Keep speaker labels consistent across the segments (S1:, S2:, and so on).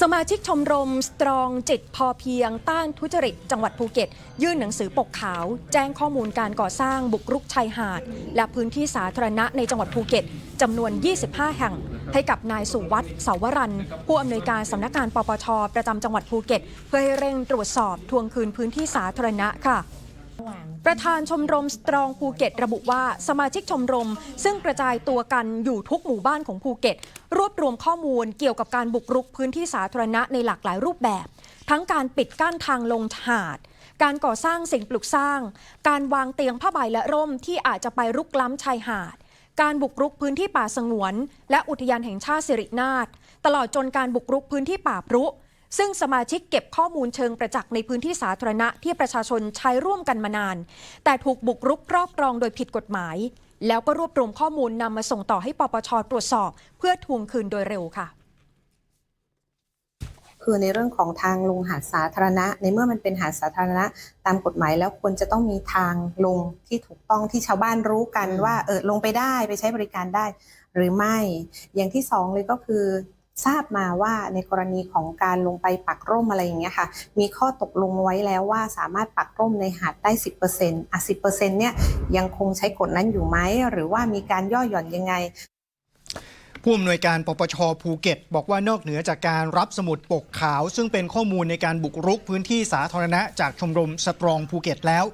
S1: สมาชิกชมรมสตรองจิตพอเพียงต้านทุจริต จังหวัดภูเก็ต ยื่นหนังสือปกขาว แจ้งข้อมูลการก่อสร้างบุกรุกชายหาด และพื้นที่สาธารณะในจังหวัดภูเก็ตจำนวน 25 แห่ง ให้กับนายสุวัตเสาวรันผู้อำนวยการสำนักงานปปช ประจำจังหวัดภูเก็ต เพื่อให้เร่งตรวจสอบทวงคืนพื้นที่สาธารณะค่ะ ประธานชมรมสตรองภูเก็ต ระบุว่าสมาชิกชมรม ซึ่งกระจายตัวกันอยู่ทุกหมู่บ้านของภูเก็ต รวบรวมข้อมูลเกี่ยวกับการบุกรุกพื้นที่สาธารณะในหลากหลายรูปแบบ ทั้งการปิดกั้นทางลงหาด การก่อสร้างสิ่งปลูกสร้าง การวางเตียงผ้าใบและร่มที่อาจจะไปรุกล้ำชายหาด การบุกรุกพื้นที่ป่าสงวน และอุทยานแห่งชาติสิรินาถตลอดจนการบุกรุกพื้นที่ป่าพรุ ซึ่งสมาชิกเก็บข้อมูลเชิงประจักษ์ในพื้นที่สาธารณะที่ประชาชนใช้ร่วมกันมานาน แต่ถูกบุกรุกครอบครองโดยผิดกฎหมาย แล้วก็รวบรวมข้อมูลนำมาส่งต่อให้ปปชตรวจสอบ เพื่อทวงคืนโดยเร็วค่ะ
S2: คือในเรื่องของทางลงหาดสาธารณะ ในเมื่อมันเป็นหาดสาธารณะ ตามกฎหมายแล้วควรจะต้องมีทางลงที่ถูกต้องที่ชาวบ้านรู้กันว่าเออลงไปได้ไปใช้บริการได้ หรือไม่ อย่างที่สองเลยก็คือ ทราบมาว่าในกรณีของการลงไปปักร่มอะไรอย่างเงี้ยค่ะ มีข้อตกลงไว้แล้วว่าสามารถปักร่มในหาดได้ 10%อะ10%เนี่ยยังคงใช้กฎนั้นอยู่ไหม หรือว่ามีการย่อหย่อนยังไง
S3: ผู้อำนวยการปปชภูเก็ต บอกว่านอกเหนือจากการรับสมุดปกขาว ซึ่งเป็นข้อมูลในการบุกรุกพื้นที่สาธารณะจากชมรมสตรองภูเก็ตแล้ว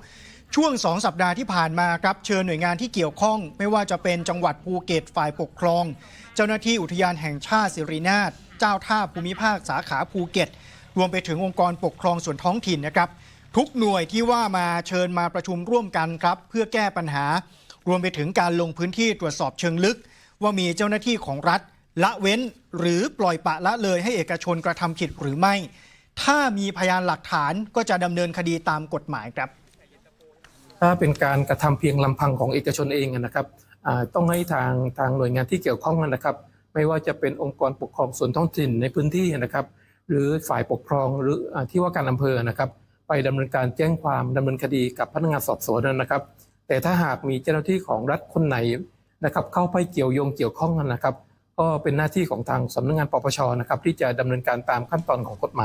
S3: ช่วง 2 สัปดาห์ที่ผ่านมาครับเชิญหน่วยงานที่เกี่ยวข้อง ไม่ว่าจะเป็นจังหวัดภูเก็ตฝ่ายปกครอง เจ้าหน้าที่อุทยานแห่งชาติสิรินาถเจ้าท่าภูมิภาคสาขาภูเก็ต รวมไปถึงองค์กรปกครองส่วนท้องถิ่นนะครับทุกหน่วยที่ว่ามาเชิญมาประชุมร่วมกันครับ เพื่อแก้ปัญหา รวมไปถึงการลงพื้นที่ตรวจสอบเชิงลึก ว่ามีเจ้าหน้าที่ของรัฐ ละเว้นหรือปล่อยปะละเลยให้เอกชนกระทำผิดหรือไม่ ถ้ามีพยานหลักฐานก็จะดำเนินคดีตามกฎหมายครับ
S4: ถ้าเป็นการกระทำเพียงลำพังของเอกชนเองนะครับต้องให้ทางทางหน่วยงานที่เกี่ยวข้องนะครับ ไม่ว่าจะเป็นองค์กรปกครองส่วนท้องถิ่นในพื้นที่นะครับ หรือฝ่ายปกครองหรือที่ว่าการอำเภอนะครับ ไปดำเนินการแจ้งความดำเนินคดีกับพนักงานสอบสวนนะครับ แต่ถ้าหากมีเจ้าหน้าที่ของรัฐคนไหนนะครับ เข้าไปเกี่ยวโยงเกี่ยวข้องกันนะครับ ก็เป็นหน้าที่ของทางสำนักงานปปชนะครับ ที่จะดำเนินการตามขั้นตอนของกฎหมาย